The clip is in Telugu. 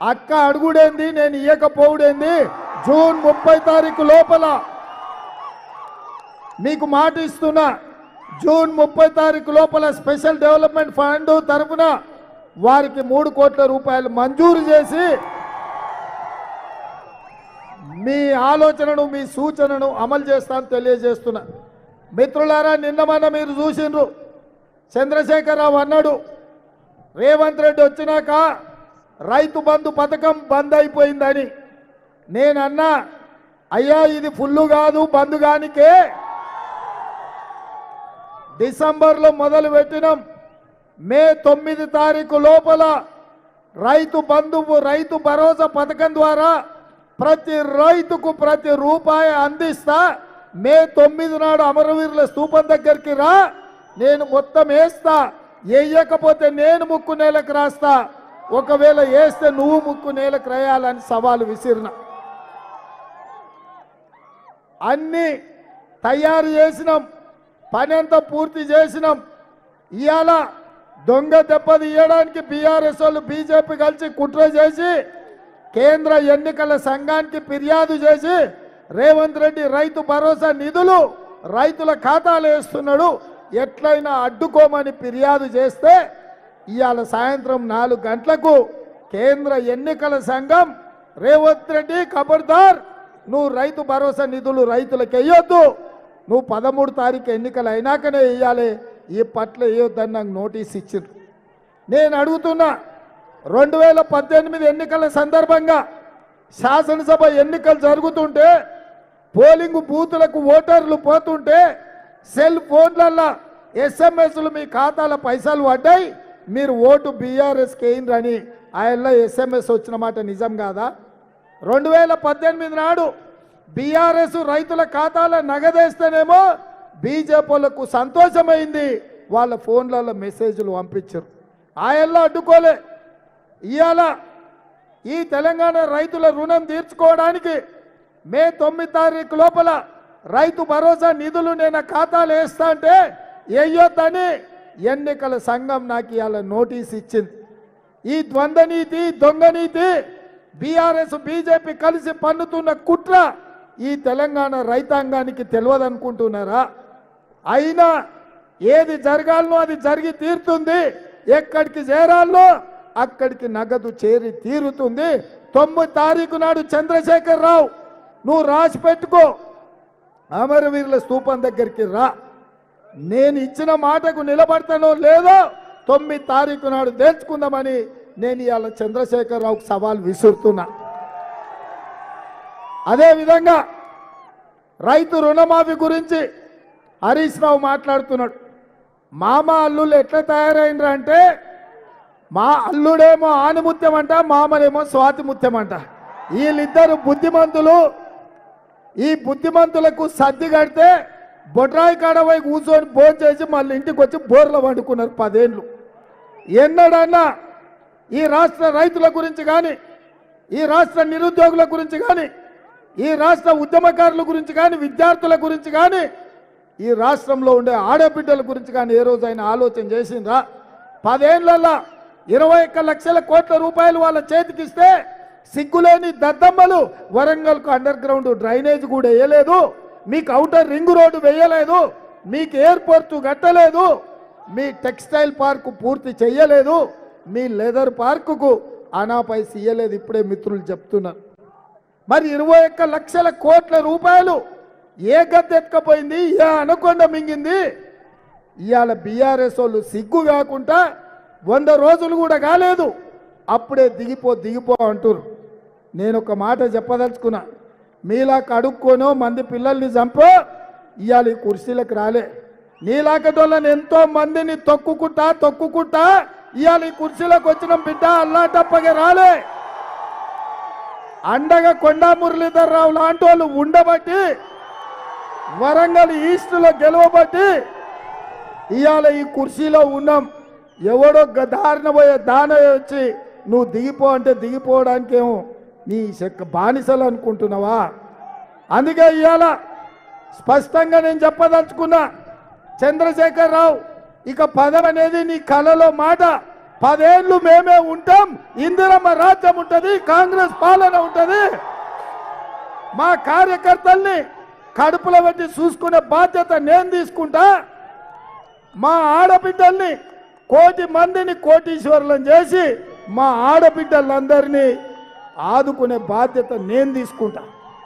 అక్క అడుగుడేంది నేను ఇయ్యకపోవుడేంది? జూన్ ముప్పై తారీఖు లోపల మీకు మాట ఇస్తున్నా. జూన్ ముప్పై తారీఖు లోపల స్పెషల్ డెవలప్మెంట్ ఫండ్ తరఫున వారికి మూడు కోట్ల రూపాయలు మంజూరు చేసి మీ ఆలోచనను మీ సూచనను అమలు చేస్తాను తెలియజేస్తున్నా. మిత్రులారా నిన్న మొన్న మీరు చూసిండ్రు. చంద్రశేఖరరావు అన్నాడు రేవంత్ రెడ్డి వచ్చినాక రైతు బంధు పథకం బంద్ అయిపోయిందని. నేను అన్నా అయ్యా ఇది ఫుల్లు కాదు బంద్ కానికే. డిసెంబర్లో మొదలు పెట్టినాం. మే తొమ్మిది తారీఖు లోపల రైతు బంధువు రైతు భరోసా పథకం ద్వారా ప్రతి రైతుకు ప్రతి రూపాయి అందిస్తా. మే తొమ్మిది నాడు అమరవీరుల స్థూపం దగ్గరికి రా. నేను మొత్తం వేస్తా. వేయకపోతే నేను ముక్కు నేలకు రాస్తా. ఒకవేళ వేస్తే నువ్వు ముక్కు నేల క్రయాలని సవాలు విసిరిన. అన్ని తయారు చేసినాం. పని అంతా పూర్తి చేసినాం. ఇవాళ దొంగ దెబ్బ తీయడానికి బీఆర్ఎస్ వాళ్ళు బీజేపీ కలిసి కుట్ర చేసి కేంద్ర ఎన్నికల సంఘానికి ఫిర్యాదు చేసి రేవంత్ రెడ్డి రైతు భరోసా నిధులు రైతుల ఖాతాలు వేస్తున్నాడు. ఎట్లయినా అడ్డుకోమని ఫిర్యాదు చేస్తే ఇవాళ సాయంత్రం నాలుగు గంటలకు కేంద్ర ఎన్నికల సంఘం రేవంత్ రెడ్డి ఖబర్దార్. నువ్వు రైతు భరోసా నిధులు రైతులకు వేయొద్దు నువ్వు పదమూడు తారీఖు ఎన్నికలు అయినాకనే వేయాలి ఈ పట్ల వేయొద్దని నాకు నోటీస్ ఇచ్చిండ్రు. నేను అడుగుతున్నా రెండు వేల పద్దెనిమిది ఎన్నికల సందర్భంగా శాసనసభ ఎన్నికలు జరుగుతుంటే పోలింగ్ బూతులకు ఓటర్లు పోతుంటే సెల్ ఫోన్లల్లో ఎస్ఎంఎస్లు మీ ఖాతాల పైసలు పడ్డాయి. మీరు ఓటు బీఆర్ఎస్కి వేయండి ఆయనలో ఎస్ఎంఎస్ వచ్చిన మాట నిజం కాదా? రెండు వేల పద్దెనిమిది నాడు బీఆర్ఎస్ రైతుల ఖాతాలో నగదేస్తేనేమో బీజేపీలకు సంతోషమైంది. వాళ్ళ ఫోన్లలో మెసేజ్లు పంపించారు. ఆయనలో అడ్డుకోలే. ఇవాళ ఈ తెలంగాణ రైతుల రుణం తీర్చుకోవడానికి మే తొమ్మిది తారీఖు లోపల రైతు భరోసా నిధులు నేను ఖాతాలు వేస్తా అంటే వేయొద్దని ఎన్నికల సంఘం నాకు ఇవాళ నోటీస్ ఇచ్చింది. ఈ ద్వంద్వనీతి దొంగనీతి బీఆర్ఎస్ బీజేపీ కలిసి పన్నుతున్న కుట్ర ఈ తెలంగాణ రైతాంగానికి తెలియదనుకుంటున్నారా? అయినా ఏది జరగాలనో అది జరిగి తీరుతుంది. ఎక్కడికి చేరాలో అక్కడికి నగదు చేరి తీరుతుంది. తొమ్మిది తారీఖు నాడు చంద్రశేఖర్ రావు నువ్వు రాసి పెట్టుకో. అమరవీరుల స్తూపం దగ్గరికి రా. నేను ఇచ్చిన మాటకు నిలబడతానో లేదో తొమ్మిది తారీఖు నాడు తేల్చుకుందామని నేను ఇవాళ చంద్రశేఖరరావుకు సవాల్ విసురుతున్నా. అదేవిధంగా రైతు రుణమాఫీ గురించి హరీష్ రావు మాట్లాడుతున్నాడు. మామ అల్లుళ్ళు ఎట్లా తయారైనరు అంటే మా అల్లుడేమో ఆనిముత్యం అంట మామనేమో స్వాతిముత్యం అంట వీళ్ళిద్దరు బుద్ధిమంతులు ఈ బుద్ధిమంతులకు సర్ది కడితే బొట్రాయి కాడ పోయి కూర్చొని భోజనం చేసి మళ్ళీ ఇంటికి వచ్చి బోర్లో వండుకున్నారు పదేళ్ళు ఎన్నడన్నా ఈ రాష్ట్ర రైతుల గురించి కానీ ఈ రాష్ట్ర నిరుద్యోగుల గురించి కానీ ఈ రాష్ట్ర ఉద్యమకారుల గురించి కానీ విద్యార్థుల గురించి కానీ ఈ రాష్ట్రంలో ఉండే ఆడబిడ్డల గురించి కానీ ఏ రోజైనా ఆలోచన చేసిండ్రా? పదేళ్ళలో ఇరవై ఒక్క లక్షల కోట్ల రూపాయలు వాళ్ళ చేతికిస్తే సిగ్గులేని దద్దమ్మలు వరంగల్కు అండర్ గ్రౌండ్ డ్రైనేజ్ కూడా వేయలేదు. మీకు అవుటర్ రింగ్ రోడ్డు వేయలేదు మీకు ఎయిర్పోర్ట్ కట్టలేదు మీ టెక్స్టైల్ పార్కు పూర్తి చేయలేదు మీ లెదర్ పార్కుకు అనాపై ఇయ్యలేదు ఇప్పుడే మిత్రులు చెప్తున్నారు మరి ఇరవై ఒక్క లక్షల కోట్ల రూపాయలు ఏ గద్దె గద్దెత్తుకపోయింది ఏ అనకొండ మింగింది? ఇవాళ బీఆర్ఎస్ వాళ్ళు సిగ్గు కాకుండా వంద రోజులు కూడా కాలేదు. అప్పుడే దిగిపో దిగిపో అంటున్నారు నేను ఒక మాట చెప్పదలుచుకున్నా. మీలా కడుక్కోనో మంది పిల్లల్ని చంపో ఇవాళ ఈ కుర్చీలకు రాలే. నీలాకటోళ్ళని ఎంతో మందిని తొక్కుకుంటా తొక్కుకుంటా ఇవాళ ఈ కుర్చీలకు వచ్చిన బిడ్డ అల్లాటప్పగా రాలే. అండగా కొండా మురళీధర్ రావు లాంటి వాళ్ళు ఉండబట్టి వరంగల్ ఈస్ట్లో గెలవబట్టి ఇవాళ ఈ కుర్చీలో ఉన్నాం. ఎవడో దారిన పోయే దాన వచ్చి నువ్వు దిగిపో అంటే దిగిపోవడానికేమో నీ చెక్క బానిసలు అనుకుంటున్నావా? అందుకే ఇవాళ స్పష్టంగా నేను చెప్పదలుచుకున్నా చంద్రశేఖర్ రావు ఇక పదం అనేది నీ కలలో మాట. పదేళ్ళు మేమే ఉంటాం ఇందిరమ్మ రాజ్యం ఉంటుంది కాంగ్రెస్ పాలన ఉంటుంది. మా కార్యకర్తల్ని కడుపులో పెట్టి చూసుకునే బాధ్యత నేను తీసుకుంటా. మా ఆడబిడ్డల్ని కోటి మందిని కోటీశ్వరులను చేసి మా ఆడబిడ్డలందరినీ ఆదుకునే బాధ్యత నేను తీసుకుంటా.